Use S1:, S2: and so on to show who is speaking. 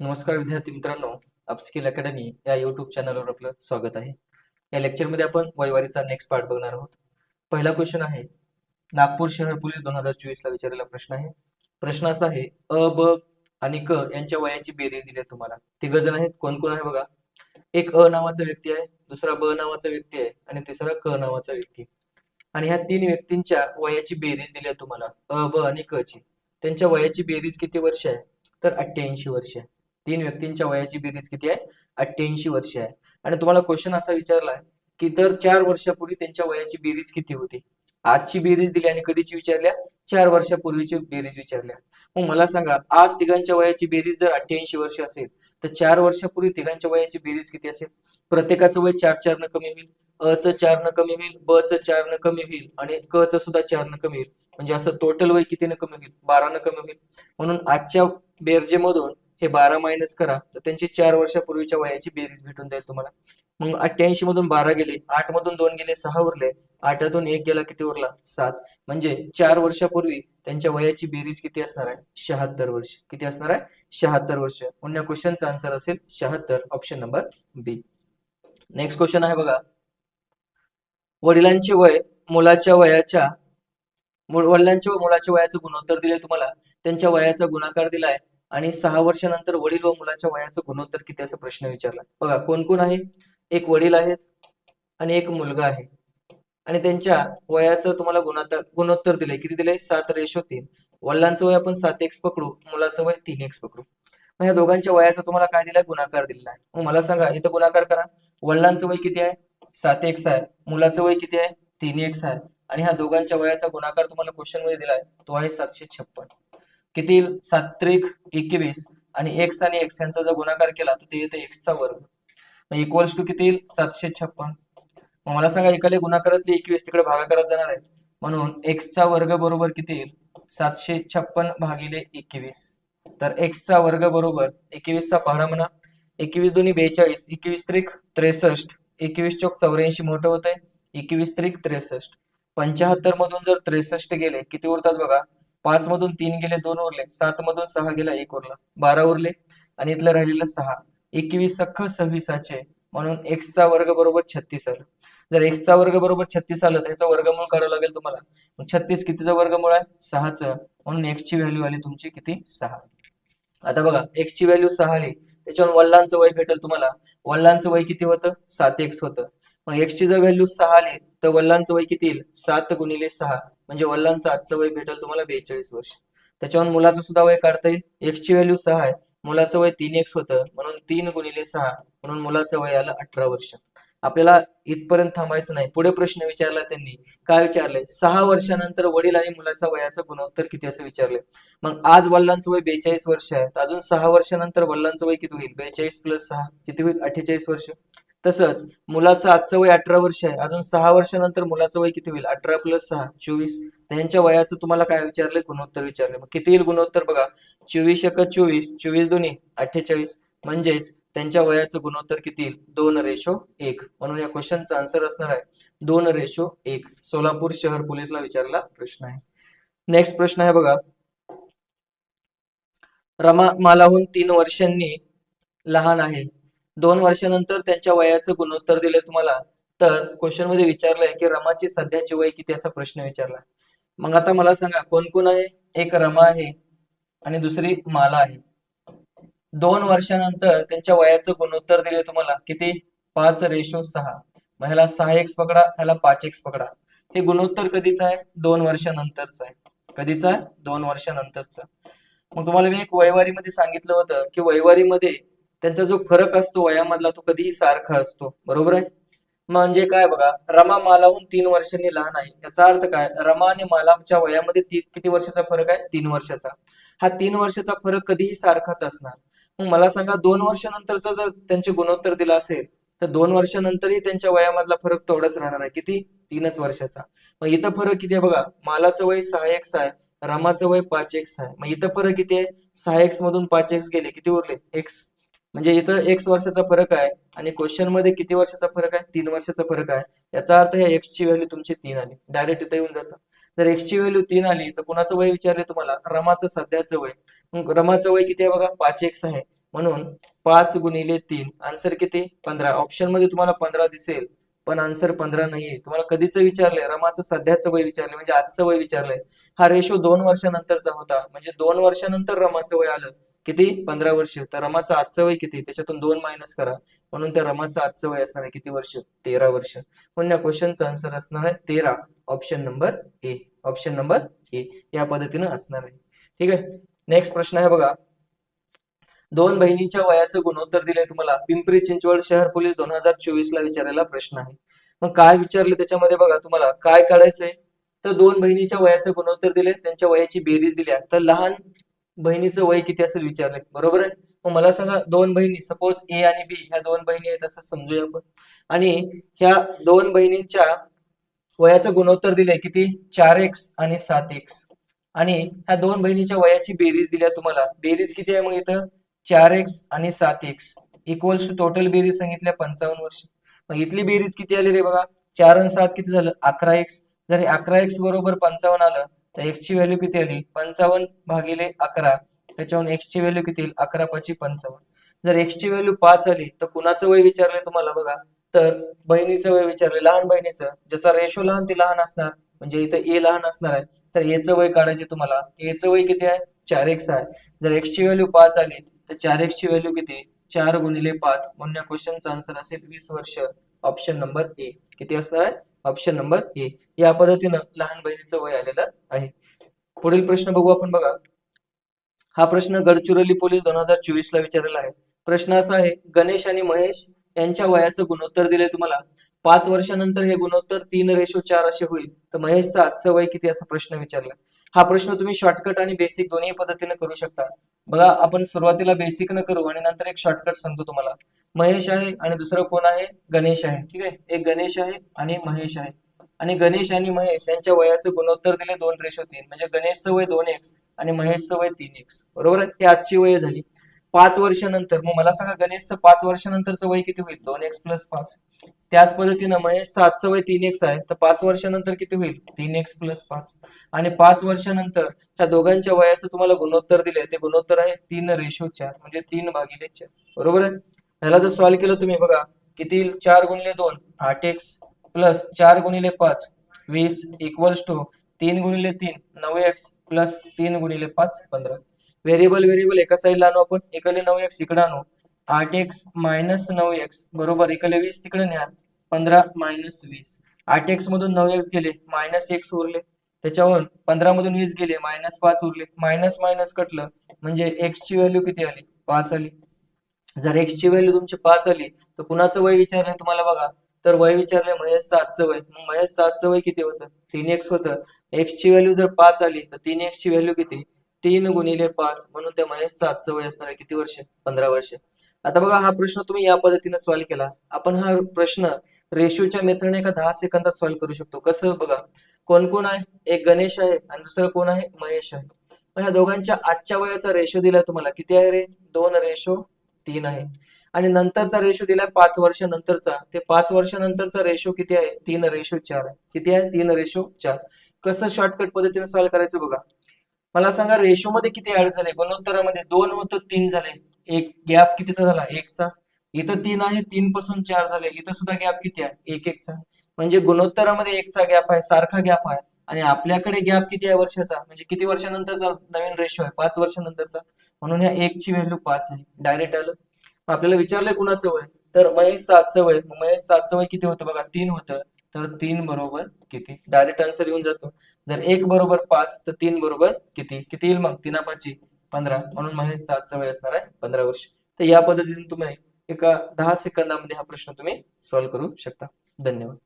S1: नमस्कार विद्यार्थी मित्रांनो अपस्किल अकॅडमी या युट्यूब चॅनलवर आपलं स्वागत आहे. या लेक्चरमध्ये आपण वैवारीचा नेक्स्ट पार्ट बघणार आहोत. पहिला क्वेश्चन आहे नागपूर शहर पोलीस दोन हजार चोवीस ला विचारलेला प्रश्न आहे. प्रश्न असा आहे अ ब आणि क यांच्या वयाची बेरीज दिली आहे तुम्हाला. तिघ जण आहेत कोण कोण आहे बघा. एक अ नावाचा व्यक्ती आहे दुसरा ब नावाचा व्यक्ती आहे आणि तिसरा क नावाचा व्यक्ती आणि ह्या तीन व्यक्तींच्या वयाची बेरीज दिली आहे तुम्हाला अ ब आणि क ची. त्यांच्या वयाची बेरीज किती वर्ष आहे? तर अठ्ठ्याऐंशी वर्ष आहे. तीन व्यक्तींच्या वयाची बेरीज किती आहे? अठ्ठ्याऐंशी वर्ष आहे. आणि तुम्हाला क्वेश्चन असा विचारलाय की तर चार वर्षापूर्वी त्यांच्या वयाची बेरीज किती होती? आजची बेरीज दिली आणि कधीची विचारल्या? चार वर्षापूर्वीची बेरीज विचारल्या. मग मला सांगा आज तिघांच्या वयाची बेरीज जर अठ्ठ्याऐंशी वर्ष असेल तर चार वर्षापूर्वी तिघांच्या वयाची बेरीज किती असेल? प्रत्येकाचं वय चार चार न कमी होईल अ च चार न कमी होईल ब च चार न कमी होईल आणि क च सुद्धा चार न कमी होईल. म्हणजे असं टोटल वय किती न कमी होईल? बारा न कमी होईल. म्हणून आजच्या बेरजेमधून हे बारा मायनस करा तर त्यांची चार वर्षापूर्वीच्या वयाची बेरीज भेटून जाईल तुम्हाला. मग अठ्ठ्याऐंशी मधून बारा गेले आठ मधून दोन गेले सहा उरले. आठातून एक गेला किती उरला? सात. म्हणजे चार वर्षापूर्वी त्यांच्या वयाची बेरीज किती असणार आहे? शहात्तर वर्ष. किती असणार आहे? शहात्तर वर्ष. म्हणून या क्वेश्चनचा आन्सर असेल शहात्तर. Option number B next question आहे बघा. वडिलांचे वय मुलाच्या वयाच्या वडिलांच्या व मुलाच्या वयाचं गुणोत्तर दिले तुम्हाला. त्यांच्या वयाचा गुणाकार दिलाय. आणि सहा वर्षानंतर वडील व मुलाच्या वयाचं गुणोत्तर किती असा प्रश्न विचारला. बघा कोण कोण आहे एक वडील आहेत आणि एक मुलगा आहे. आणि त्यांच्या वयाचं तुम्हाला गुणोत्तर गुणोत्तर दिलंय. किती दिलंय? सात रेशो तीन. वडिलांचं वय आपण सात एक्स पकडू मुलाचं वय तीन एक्स पकडू. मग या दोघांच्या वयाचा तुम्हाला काय दिलाय? गुणाकार दिलेला आहे. मग मला सांगा इथं गुणाकार करा. वडिलांचं वय किती आहे? सात एक्स आहे. मुलाचं वय किती आहे? तीन एक्स आहे. आणि ह्या दोघांच्या वयाचा गुणाकार तुम्हाला क्वेश्चनमध्ये दिलाय. तो आहे सातशे छप्पन. किती येईल? सात त्रिक एकवीस. आणि एक्स आणि एक्स यांचा जर गुणाकार केला तर ते येते एक्सचा वर्ग. इक्वल्स टू किती येईल? सातशे छप्पन. मग मला सांगा एकाले गुणाकारातले एकवीस तिकडे भागाकारात जाणार आहे म्हणून एक्सचा वर्ग बरोबर किती येईल? सातशे छप्पन भागिले एकवीस. तर एक्सचा वर्ग बरोबर एकवीसचा पहाडा म्हणा. एकवीस दोन्ही बेचाळीस. एकवीस त्रिक त्रेसष्ट. एकवीस चौक चौऱ्याऐंशी मोठं होत आहे एकवीस त्रिक त्रेसष्ट. पंच्याहत्तर मधून जर त्रेसष्ट गेले किती उरतात बघा? पाच मधून तीन गेले दोन उरले. सात मधून सहा गेला एक उरला. बारा उरले आणि इथलं राहिलेलं सहा. एकवीस सख्ख सव्वीसाचे. म्हणून एक्सचा वर्ग बरोबर छत्तीस आलं. जर एक्सचा वर्ग बरोबर छत्तीस आलं तर याचा वर्गमूळ काढावं लागेल तुम्हाला. छत्तीस कितीचा वर्गमूळ आहे? सहाचं म्हणून एक्सची व्हॅल्यू आली तुमची किती? सहा. आता बघा एक्सची व्हॅल्यू सहा आली. त्याच्यावर वडिलांचं वय भेटेल तुम्हाला. वडिलांचं वय किती होतं? सात एक्स होतं. मग एक्सची जर व्हॅल्यू सहा आली तर वडिलांचं वय किती येईल? सात गुणिले सहा. म्हणजे वडिलांचं आजचं वय भेटेल तुम्हाला बेचाळीस वर्ष. त्याच्यावर मुलाचं सुद्धा वय काढता येईल. एक्सची व्हॅल्यू सहा आहे. मुलाचं वय तीन एक्स होतं. म्हणून तीन गुणिले सहा. म्हणून मुलाचं वय आलं अठरा वर्ष. आपल्याला इथपर्यंत थांबायचं नाही. पुढे प्रश्न विचारला त्यांनी. काय विचारले? सहा वर्षानंतर वडील आणि मुलाचा वयाचं गुणोत्तर किती असं विचारले? मग आज वडिलांचं वय बेचाळीस वर्ष आहे. तर अजून सहा वर्षानंतर वडिलांचं वय किती होईल? बेचाळीस प्लस सहा. किती होईल? अठ्ठेचाळीस वर्ष. तसंच मुलाचं आजचं वय अठरा वर्ष आहे. अजून सहा वर्षानंतर मुलाचं वय किती होईल? अठरा प्लस सहा चोवीस. त्यांच्या वयाचं तुम्हाला काय विचारले गुणोत्तर विचारले मग किती येईल गुणोत्तर बघा? चोवीस एक चोवीस चोवीस दोन्ही अठ्ठेचाळीस. म्हणजेच त्यांच्या वयाचं गुणोत्तर किती येईल? दोन रेशो एक. म्हणून या क्वेश्चनचा आन्सर असणार आहे. दोन रेशो एक. सोलापूर शहर पोलीसला विचारला प्रश्न आहे. नेक्स्ट प्रश्न आहे बघा. रमा मालाहून तीन वर्षांनी लहान आहे. दोन वर्षानंतर त्यांच्या वयाचं गुणोत्तर दिले तुम्हाला तर क्वेश्चनमध्ये विचारलंय की रमाची सध्याची वय किती असा प्रश्न विचारला. मग आता मला सांगा कोण कोण आहे? एक रमा आहे आणि दुसरी माला आहे. दोन वर्षानंतर त्यांच्या वयाचं गुणोत्तर दिले तुम्हाला किती? पाच रेशो सहा. मग ह्याला सहा एक्स पकडा ह्याला पाच एक्स पकडा. हे गुणोत्तर कधीच आहे? दोन वर्षानंतरच आहे. कधीच आहे? दोन वर्षानंतरच. मग तुम्हाला मी एक वयवारीमध्ये सांगितलं होतं की वयवारीमध्ये त्यांचा जो फरक असतो वयामधला तो कधीही सारखा असतो. बरोबर आहे? म्हणजे काय बघा रमा मालाहून तीन वर्षांनी लहान आहे. याचा अर्थ काय? रमा आणि मालाच्या वयामध्ये किती वर्षाचा फरक आहे? तीन वर्षाचा. हा तीन वर्षाचा फरक कधीही सारखाच असणार. मग मला सांगा दोन वर्षानंतरचा जर त्यांचे गुणोत्तर दिला असेल तर दोन वर्षानंतरही त्यांच्या वयामधला फरक तेवढाच राहणार आहे. किती? तीनच वर्षाचा. मग इथं फरक किती आहे बघा? मालाचं वय सहा एक्स आहे रमाचं वय पाच एक्स आहे. मग इथं फरक किती आहे? सहा एक्स मधून पाच एक्स गेले. किती उरले? एक्स. म्हणजे इथं एक्स वर्षाचा फरक आहे आणि क्वेश्चनमध्ये किती वर्षाचा फरक आहे? तीन वर्षाचा फरक आहे. याचा अर्थ हे एक्स ची व्हॅल्यू तुमची तीन आली. डायरेक्ट इथं येऊन जातं. जर एक्स ची व्हॅल्यू तीन आली तर कुणाचं वय विचारले तुम्हाला? रमाचं सध्याचं वय. मग रमाचं वय किती आहे बघा? पाच एक्स आहे. म्हणून पाच गुणिले तीन. आन्सर किती? पंधरा. ऑप्शनमध्ये तुम्हाला पंधरा दिसेल. पण आन्सर पंधरा नाहीये. तुम्हाला कधीच विचारलंय? रमाचं सध्याचं वय विचारलंय म्हणजे आजचं वय विचारलंय. हा रेशो दोन वर्षानंतरचा होता. म्हणजे दोन वर्षानंतर रमाचं वय आलं. किती? पंधरा वर्ष. तर रमाचं आजचं वय किती? त्याच्यातून दोन मायनस करा. म्हणून त्या रमाचं आजचं वय असणार आहे किती वर्ष? तेरा वर्ष. म्हणून या क्वेश्चनचं आन्सर असणार आहे तेरा. Option number A option number A या पद्धतीनं असणार आहे. ठीक आहे? नेक्स्ट प्रश्न आहे बघा. दोन बहिणींच्या वयाचं गुणोत्तर दिलंय तुम्हाला. पिंपरी चिंचवड शहर पोलीस दोन हजार चोवीस ला विचारायला प्रश्न आहे. मग काय विचारले त्याच्यामध्ये बघा तुम्हाला. काय काढायचंय? तर दोन बहिणीच्या वयाचं गुणोत्तर दिले त्यांच्या वयाची बेरीज दिल्या तर लहान बहिणीचं वय किती असेल विचारलंय. बरोबर आहे? मग मला सांगा दोन बहिणी सपोज ए आणि बी ह्या दोन बहिणी आहेत असं समजूया आपण. आणि ह्या दोन बहिणींच्या वयाचं गुणोत्तर दिले किती? चार एक्स आणि सात एक्स आणि ह्या दोन बहिणीच्या वयाची बेरीज दिल्या तुम्हाला. बेरीज किती आहे मग इथं? चार एक्स आणि सात एक्स इक्वल्स टू टोटल बेरीज सांगितल्या पंचावन्न वर्ष. मग इथली बेरीज किती आली रे बघा? चार आणि सात किती झालं? अकरा एक्स जर अकरा एक्स बरोबर पंचावन्न आलं तर एक्सची व्हॅल्यू किती आली? पंचावन्न भागिले अकरा. त्याच्याहून एक्सची व्हॅल्यू किती येईल? अकरा पाची पंचावन्न. जर एक्सची व्हॅल्यू पाच आली तर कुणाचं वय विचारलंय तुम्हाला बघा? तर बहिणीचं वय विचारलंय. लहान बहिणीचं. ज्याचा रेशो लहान ते लहान असणार. म्हणजे इथं ए लहान असणार आहे. तर एचं वय काढायचे तुम्हाला. एचं वय किती आहे? चार एक्स आहे. जर एक्सची व्हॅल्यू पाच आली तर चार एक्स ची व्हॅल्यू किती? चार गुणिले पाच. म्हणून या क्वेश्चनचा आन्सर असेल वीस वर्ष. ऑप्शन नंबर ए किती असणार आहे? ऑप्शन नंबर ए या पद्धतीनं लहान बहिणीचं वय आलेलं आहे. पुढील प्रश्न बघू आपण बघा. हा प्रश्न गडचिरोली पोलीस दोन हजार चोवीस ला विचारलेला आहे. प्रश्न असा आहे गणेश आणि महेश यांच्या वयाचं गुणोत्तर दिले तुम्हाला. पाच वर्षानंतर हे गुणोत्तर तीन रेशो चार असे होईल. तर महेशचं आजचं वय किती? असा प्रश्न विचारला. हा प्रश्न तुम्ही शॉर्टकट आणि बेसिक दोन्ही पद्धतीने करू शकता. बघा आपण सुरुवातीला बेसिक न करू आणि नंतर एक शॉर्टकट सांगतो तुम्हाला. महेश आहे आणि दुसरं कोण आहे? गणेश आहे. ठीक आहे? एक गणेश आहे आणि महेश आहे. आणि गणेश आणि महेश यांच्या वयाचं गुणोत्तर दिले दोन रेशो तीन. म्हणजे गणेशचं वय दोन एक्स आणि महेशचं वय तीन एक्स बरोबर आहे? ही आजची वय झाली. पाच वर्षानंतर मग मला सांगा गणेशचं पाच वर्षानंतरचं वय किती होईल? दोन एक्स प्लस पाच. त्याच पद्धतीनं महेश सात सवय तीन एक्स आहे. तर पाच वर्षानंतर किती होईल? तीन एक्स प्लस पाच. आणि पाच वर्षानंतर ह्या दोघांच्या वयाचं तुम्हाला गुणोत्तर दिले ते गुणोत्तर आहे तीन रेशो चार म्हणजे तीन भागिले चार. बरोबर आहे? ह्याला जर सॉल्व्ह केलं तुम्ही बघा किती चार गुणिले दोन आठ एक्स प्लस चार गुणिले पाच वीस इक्वल्स टू तीन गुणिले तीन नऊ एक्स प्लस तीन गुणिले पाच पंधरा. व्हेरिएबल व्हेरिएबल एका साईडला आणू आपण इकडे नऊ एक्स इकडे आणू. आठ एक्स मायनस नऊ एक्स बरोबर. इकडे वीस तिकडे न्या. पंधरा मायनस वीस. आठ एक्स मधून नऊ एक्स गेले मायनस एक्स उरले. त्याच्यावरून पंधरा मधून वीस गेले मायनस पाच उरले. मायनस मायनस कटलं म्हणजे एक्स ची व्हॅल्यू किती आली? पाच आली. जर एक्स ची व्हॅल्यू तुमची पाच आली तर कुणाचं वय विचारलं तुम्हाला बघा? तर वय विचारले महेश सातचं वय. मग महेश सातचं वय किती होतं? तीन एक्स होतं. एक्स ची व्हॅल्यू जर पाच आली तर तीन एक्स ची व्हॅल्यू किती? तीन गुणिले पाच. म्हणून त्या महेश सातचं वय असणार आहे किती वर्ष? पंधरा वर्ष. आता बघा हा प्रश्न तुम्ही या पद्धतीने सॉल्व्ह केला. आपण हा प्रश्न रेशोच्या मेथडने एका दहा सेकंदात सॉल्व्ह करू शकतो. कसं बघा कोण कोण आहे? एक गणेश आहे आणि दुसरं कोण आहे? महेश आहे. मग ह्या दोघांच्या आजच्या वयाचा रेशो दिलाय तुम्हाला. किती आहे रे? दोन रेशो तीन आहे. आणि नंतरचा रेशो दिलाय पाच वर्षानंतरचा. ते पाच वर्षानंतरचा रेशो किती आहे? तीन रेशो चार आहे. किती आहे? तीन रेशो चार. कसं शॉर्टकट पद्धतीने सॉल्व्ह करायचं बघा. मला सांगा रेशो मध्ये किती ऍड झाले? गुणोत्तरामध्ये दोन होतं तीन झाले. एक गॅप कितीचा झाला? एकचा. इथं तीन आहे तीन पासून चार झाले. इथं सुद्धा गॅप किती आहे? एक एकचा. म्हणजे गुणोत्तरामध्ये एकचा गॅप आहे सारखा गॅप आहे. आणि आपल्याकडे गॅप किती आहे वर्षाचा? म्हणजे किती वर्षानंतरचा नवीन रेशो आहे? पाच वर्षानंतरचा. म्हणून ह्या एक ची व्हॅल्यू पाच आहे. डायरेक्ट आलं. मग आपल्याला विचारलंय कुणाचं वय? तर महेश सातचं वय. महेश सातचं वय किती होतं बघा? तीन होतं. तर तीन बरोबर किती? डायरेक्ट आन्सर येऊन जातो. जर एक बरोबर पाच तर तीन बरोबर किती? किती येईल मग? तीना पाची पंधरा म्हणून महेश सातचा वेळ असणार आहे पंधरा वर्ष. तर या पद्धतीने तुम्ही एका दहा सेकंदामध्ये हा प्रश्न तुम्ही सॉल्व्ह करू शकता. धन्यवाद.